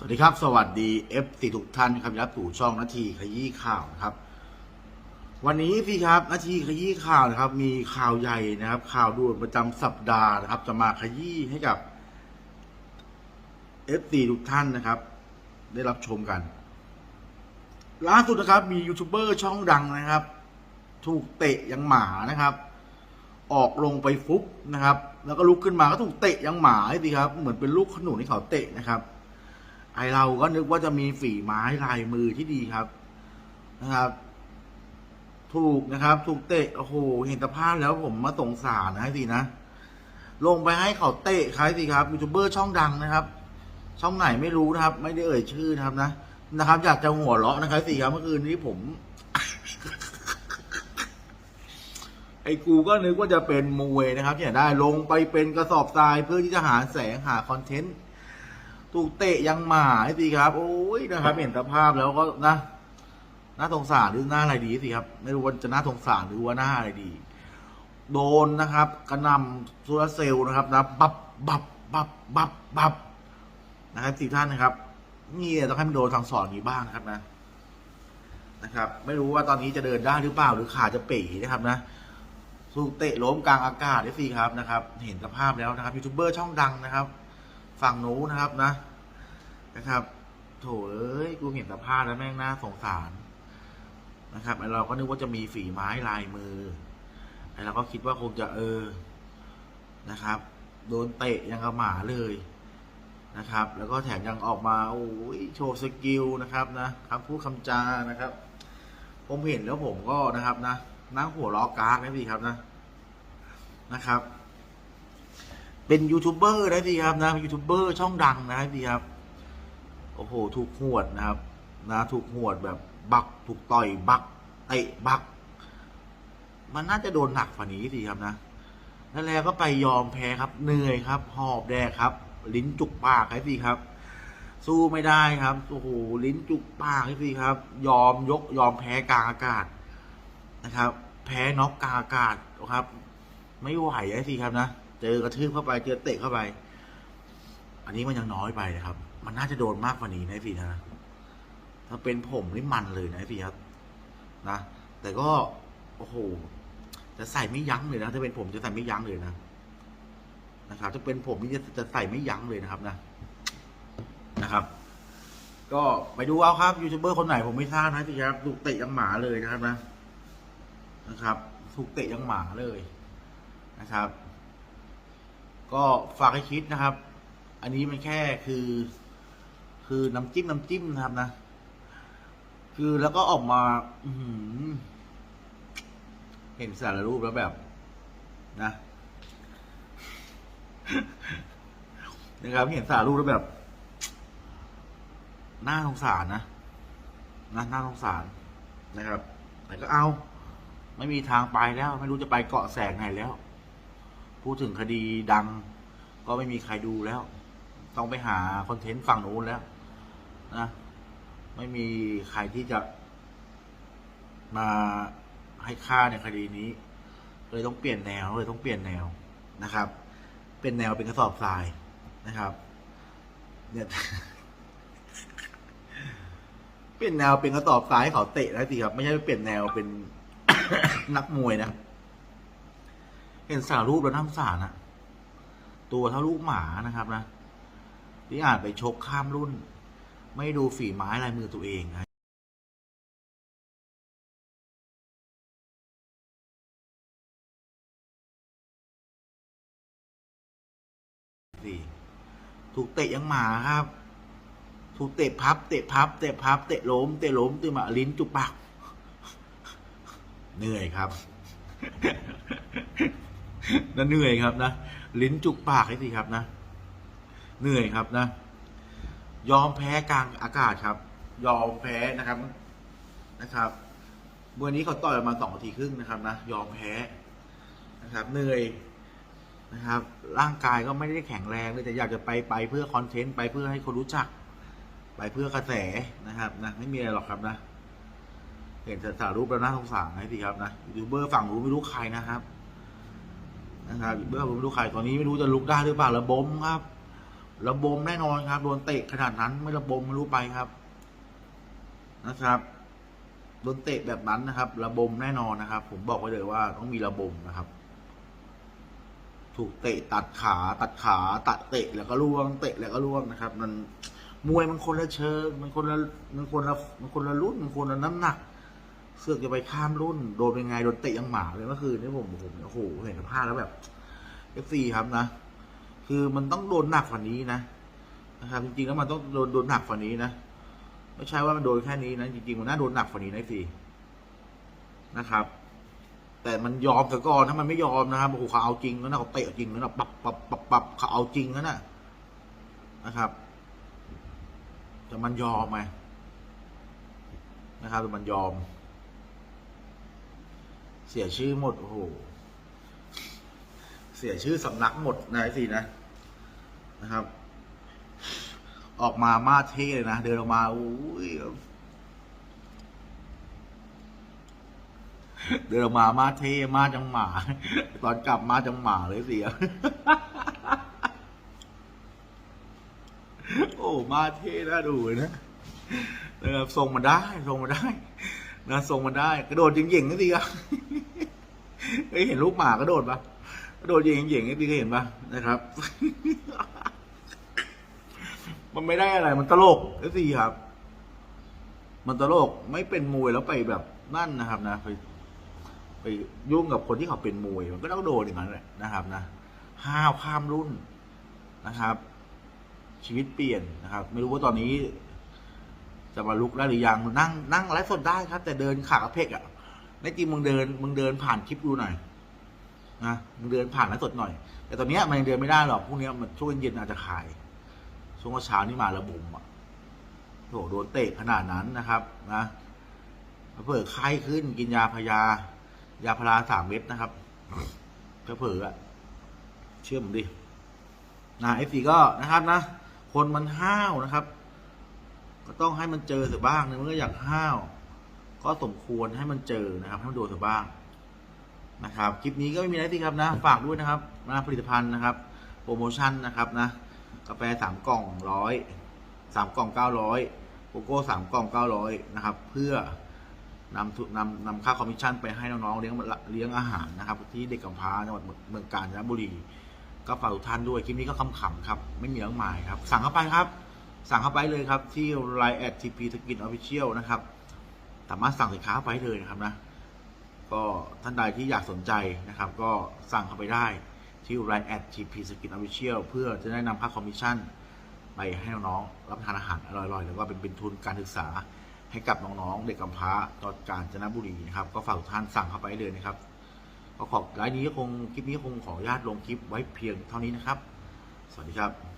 สวัสดีครับ สวัสดีเอฟซีทุกท่านครับรับสู่ช่องนาทีขยี้ข่าวนะครับ วันนี้พี่ครับนาทีขยี้ข่าวนะครับ มีข่าวใหญ่นะครับ ข่าวด่วนประจำสัปดาห์นะครับ จะมาขยี้ให้กับเอฟซีทุกท่านนะครับ ได้รับชมกัน ล่าสุดนะครับ มียูทูบเบอร์ช่องดังนะครับ ถูกเตะยังหมานะครับ ออกลงไปฟุบนะครับ แล้วก็ลุกขึ้นมาก็ถูกเตะยังหมาสิครับ เหมือนเป็นลูกขนุนที่เขาเตะนะครับ ไอเราก็นึกว่าจะมีฝีไม้ลายมือที่ดีครับนะครับ ถูกนะครับ ถูกเตะโอ้โหเห็นสภาพแล้วผมมาสงสารนะสินะลงไปให้เขาเตะใครสิครับยูทูบเบอร์ช่องดังนะครับ ช่องไหนไม่รู้นะครับ ไม่ได้เอ่ยชื่อนะครับนะนะครับ อยากจะหัวเราะนะครับสิครับเมื่อคืนนี้ผม ไอ้กูก็นึกว่าจะเป็นมวยนะครับเนี่ยได้ลงไปเป็นกระสอบทรายเพื่อที่จะหาแสงหาคอนเทนต์ ถูกเตะยังหมาไอ้สิครับ โอ้ยนะครับ เห็นสภาพแล้วก็นะน่าสงสารหรือหน้าอะไรดีสิครับ ไม่รู้ว่าจะน่าสงสารหรือว่าหน้าอะไรดี โดนนะครับกระหนำโซลาร์เซลล์นะครับนะบับบับบับบับบับนะครับสี่ท่านนะครับนี่ต้องให้มันโดนทางสอนนี้บ้างนะครับนะ นะครับ ไม่รู้ว่าตอนนี้จะเดินได้หรือเปล่าหรือขาจะเป๋นะครับนะถูกเตะล้มกลางอากาศได้สิครับนะครับ เห็นสภาพแล้วนะครับยูทูบเบอร์ช่องดังนะครับ ฝั่งนู้นนะครับนะ นะครับ โถเอ้ยกูเห็นสภาพแล้วแม่งน่าสงสารนะครับไอเราก็นึกว่าจะมีฝีไม้ลายมือไอเราก็คิดว่าคงจะเออนะครับ โดนเตะยังกับหมาเลยนะครับ แล้วก็แถมยังออกมาโอ้ยโชว์สกิลนะครับนะคำพูดคำจานะครับ ผมเห็นแล้วผมก็นะครับนะนั่งหัวล้อกากนะพี่ครับนะนะครับ เป็นยูทูบเบอร์นะพี่ครับนะยูทูบเบอร์ช่องดังนะพี่ครับโอ้โหถูกหวดนะครับ นะถูกหวดแบบบักถูกต่อยบักเตะบัก มันน่าจะโดนหนักกว่านี้สิครับนะนั่นแล้วก็ไปยอมแพ้ครับ เหนื่อยครับ หอบแดกครับ ลิ้นจุกปากไอ้สิครับ สู้ไม่ได้ครับโอ้โหลิ้นจุกปากไอ้สิครับ ยอมยกยอมแพ้กลางอากาศนะครับ แพ้น็อกกลางอากาศครับ ไม่ไหวไอ้สิครับนะ เจอกระทืบเข้าไปเจอเตะเข้าไป อันนี้มันยังน้อยไปนะครับ มันน่าจะโดนมากกว่านี้นะพี่นะ ถ้าเป็นผมนี่มันเลยนะพี่ครับนะแต่ก็โอ้โหจะใส่ไม่ยั้งเลยนะถ้าเป็นผมจะใส่ไม่ยั้งเลยนะนะครับถ้าเป็นผมนี่จะจะใส่ไม่ยั้งเลยนะครับนะนะครับ ก็ไปดูเอาครับยูทูบเบอร์คนไหนผมไม่ทราบนะพี่ครับถูกเตะยังหมาเลยนะครับนะนะครับถูกเตะยังหมาเลยนะครับ ก็ฝากให้คิดนะครับ อันนี้มันแค่คือ คือน้ำจิ้มน้ำจิ้มนะครับนะ คือแล้วก็ออกมาอืเห็นสารรูปแล้วแบบนะนะครับเห็นสารรูปแล้วแบบน่าสงสารนะนะน่าสงสารนะครับ แต่ก็เอา ไม่มีทางไปแล้ว ไม่รู้จะไปเกาะแสงไหนแล้ว พูดถึงคดีดัง ก็ไม่มีใครดูแล้ว ต้องไปหาคอนเทนต์ฝั่งนู้นแล้วนะไม่มีใครที่จะมาให้ค่าในคดีนี้ เลยต้องเปลี่ยนแนวเลยต้องเปลี่ยนแนวนะครับ เป็นแนวเป็นกระสอบทรายนะครับ เนี่ยเปลี่ยนแนวเป็นกระสอบทรายให้เขาเตะแล้วสิครับ ไม่ใช่เปลี่ยนแนวเป็นนักมวยนะ เห็นสารรูปแล้วน้ำสารอะตัวเท่าลูกหมานะครับนะที่อาจไปชกข้ามรุ่น ไม่ดูฝีไม้ลายมือตัวเองนะสี่ถูกเตะยังหมาครับ ถูกเตะพับ เตะพับ เตะพับ เตะล้ม เตะล้มเตะหมาลิ้นจุกปาก เหนื่อยครับ นั่นเหนื่อยครับนะลิ้นจุกปากให้สิครับนะ เหนื่อยครับนะ ยอมแพ้กลางอากาศครับ ยอมแพ้นะครับนะครับเมื่อนี้เขาต่อยประมาณสองนาทีครึ่งนะครับนะยอมแพ้นะครับ เหนื่อยนะครับ ร่างกายก็ไม่ได้แข็งแรงเลยแต่อยากจะไปไปเพื่อคอนเทนต์ไปเพื่อให้คนรู้จัก ไปเพื่อกระแสนะครับนะไม่มีอะไรหรอกครับนะเห็นสารรูปแล้วน่าสงสารนะสิครับนะยูทูบเบอร์ฝั่งรู้ไม่รู้ใครนะครับ นะครับยูทูบเบอร์ผมไม่รู้ใครตอนนี้ไม่รู้จะลุกได้หรือเปล่าระบมครับระบมแน่นอนครับโดนเตะขนาดนั้นไม่ระบมไม่รู้ไปครับ นะครับโดนเตะแบบนั้นนะครับ ระบมแน่นอนนะครับ ผมบอกไว้เลยว่าต้องมีระบมนะครับ ถูกเตะตัดขาตัดขาตัดเตะแล้วก็ล่วงเตะแล้วก็ล่วงนะครับ มันมวยมันคนละเชิงมันคนละมันคนละมันคนละรุ่นมันคนละน้ำหนัก เสือกจะไปข้ามรุ่น โดนเป็นไง โดนเตะยังหมาเลยเมื่อคืนนี่ผมผมโอ้โหเห็นสภาพแล้วแบบเอฟซีครับนะ คือมันต้องโดนหนักกว่านี้นะนะครับจริงๆแล้วมันต้องโดนโดนหนักกว่านี้นะไม่ใช่ว่ามันโดนแค่นี้นะจริงๆมันน่าโดนหนักกว่านี้นะสินะครับ แต่มันยอมซะก่อนถ้ามันไม่ยอมนะครับโอ้โหเขาเอาจริงแล้วนะเขาเตะจริงแล้วนะปับปับปับปับเขาเอาจริงแล้วนะนะครับแต่มันยอมไหมนะครับแต่มันยอม เสียชื่อหมดโอ้โหเสียชื่อสำนักหมดนะไอสินะนะครับ ออกมามาเท่เลยนะ เดินออกมาโอ้ยเดินออกมามาเท่มาจังหมา ตอนกลับมาจังหมาเลยเสียโอ้มาเท่น่าดูนะนะครับทรงมาได้ทรงมาได้ นะทรงมาได้ กระโดดยิงๆนี่สิครับเคยเห็นลูกหมากระโดดปะกระโดดยิงๆนี่พี่เคยเห็นปะนะครับ มันไม่ได้อะไรมันตลกไอ้สิครับ มันตลกไม่เป็นมวยแล้วไปแบบนั่นนะครับ นะไปไปยุ่งกับคนที่เขาเป็นมวยมันก็ต้องโดนอย่างนั้นแหละนะครับ นะห้าวข้ามรุ่นนะครับ ชีวิตเปลี่ยนนะครับ ไม่รู้ว่าตอนนี้ จะมาลุกได้หรือยังนั่งนั่งไลฟ์สดได้ครับ แต่เดินขากระเพกอะในจริงมึงเดินมึงเดินผ่านคลิปดูหน่อยนะมึงเดินผ่านไลฟ์สดหน่อย แต่ตอนเนี้ยมันยังเดินไม่ได้หรอกพรุ่งนี้มันช่วงเย็นอาจจะขาย ช่วงเช้านี่มาระบมอะโถโดนเตะขนาดนั้นนะครับ นะเผื่อไข้ขึ้นกินยาพยา ยาพาราสามเม็ดนะครับถ้าเผื่ออะเชื่อผมดินะเอฟซีก็นะครับนะ คนมันห้าวนะครับ ก็ต้องให้มันเจอเสียบ้างในเมื่ออยากห้าว ก็สมควรให้มันเจอนะครับให้มันโดนเสียบ้างนะครับคลิปนี้ก็ไม่มีอะไรที่ครับนะ ฝากด้วยนะครับนะผลิตภัณฑ์นะครับ โปรโมชั่นนะครับนะกาแฟสามกล่องร้อยสามกล่องเก้าร้อยโกโก้สามกล่องเก้าร้อยนะครับ เพื่อนำทุนำนำค่าคอมมิชชั่นไปให้น้องๆเลี้ยงเลี้ยงอาหารนะครับ ที่เด็กกำพร้าจังหวัดเมืองกาญจนบุรีก็ฝากทุกท่านด้วยคลิปนี้ก็ขำๆครับ ไม่มีเรื่องหมายครับ สั่งเข้าไปครับ สั่งเข้าไปเลยครับ ที่ Line แอดทีพีสกินออฟฟิเชียลนะครับ สามารถสั่งสินค้าเข้าไปเลยนะครับนะ ก็ท่านใดที่อยากสนใจนะครับ ก็สั่งเข้าไปได้ที่ Line แอดทีพีสกินออฟฟิเชียลเพื่อจะได้นำค่าคอมมิชชั่น ไปให้น้องๆรับทานอาหารอร่อยๆแล้วก็เป็นเป็นทุนการศึกษาให้กับน้องๆเด็กกำพร้าตอนกาญจนบุรีนะครับ ก็ฝากท่านสั่งเข้าไปเลยนะครับก็ขอไลน์นี้คงคลิปนี้คงขออนุญาตลงคลิปไว้เพียงเท่านี้นะครับ สวัสดีครับ